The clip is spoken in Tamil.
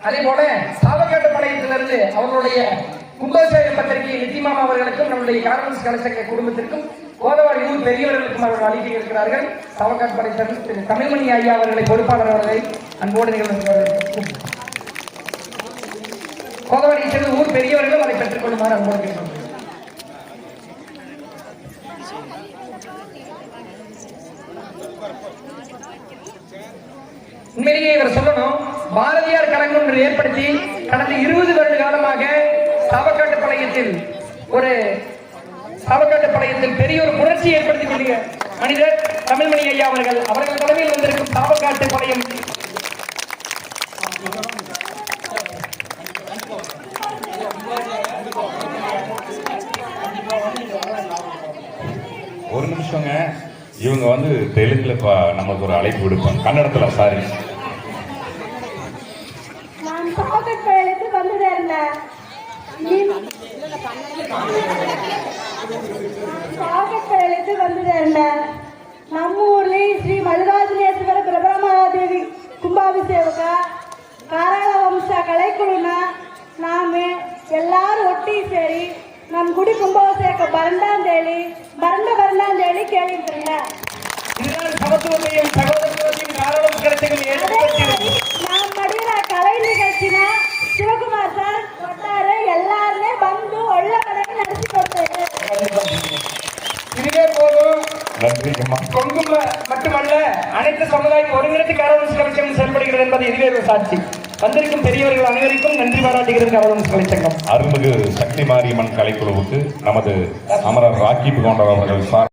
அதே போல சாவக்காட்டு பாளையத்திலிருந்து அவர்களுடைய கும்பாபிஷேக பத்திரிகை நித்திமாமா அவர்களுக்கும் நம்முடைய கார்மன்ஸ் கலசங்க குடும்பத்திற்கும் கோதவாடி ஊர் பெரியவர்களுக்கும் அவர்கள் அளிக்க இருக்கிறார்கள். சாவக்காட்டு பாளையத்திலிருந்து திரு தமிழ்மணி ஐயா அவர்களை பொறுப்பாளர் அவர்களை அன்போடு நிகழ்வு கோதவாடியை சேர்ந்த ஊர் பெரியவர்களும் அதை பெற்றுக் கொள்ளுமாறு அன்போடு கேட்டுக்கொள்கிறேன் உண்மையிலேயே இவர் சொல்லணும் பாரதியார் கழகம் ஒன்று ஏற்படுத்தி கடந்த இருபது வருட காலமாக சாவக்காட்டு பாளையத்தில் ஒரு சாவக்காட்டு பாளையத்தில் பெரிய ஒரு புரட்சி ஏற்படுத்தி கொண்டிய மனிதர் தமிழ்மணி ஐயா அவர்கள். அவர்கள் தலைமையில் வந்திருக்கும் சாவக்காட்டு பாளையம். ஒரு நிமிஷங்க. இவங்க வந்து தெலுங்குல ப- நமக்கு ஒரு அழைப்பு விடுப்பாங்க. கன்னடத்துல சாரி சாக்கெட் பயலுக்கு வந்துட்டே இருந்தேன் சாக்கெட் பயலுக்கு வந்துட்டே இருந்தேன் நம்ம ஊர்லேயும் ஸ்ரீ மதுராஜனேஸ்வர பிரபலமாதேவி கும்பாபிஷேகா காராள வம்சா கலைக்குழுனா நாம் எல்லாரும் ஒட்டி சரி நம் குடி கும்பாபிஷேக பரண்டாந்தேலி பரண்ட பரண்டாந்தேலி கேள்விப்பட்டிருந்தேன். சமத்துவத்தையும் சகோதர இதுவே போதும். கொங்கு மட்டுமல்ல அனைத்து சமுதாயம் ஒருங்கிணைத்து காரணம் கலைச்சங்கம் செயல்படுகிறது என்பது இதுவே ஒரு சாட்சி. வந்திருக்கும் பெரியவர்கள் அனைவருக்கும் நன்றி பாராட்டுகிறது காரணம் கலைச்சங்கம் அருள்மிகு சக்தி மாரியம்மன் கலைக்குழுவுக்கு நமது அமரர் ராக்கி போன்ற அவர்கள் சார்பாக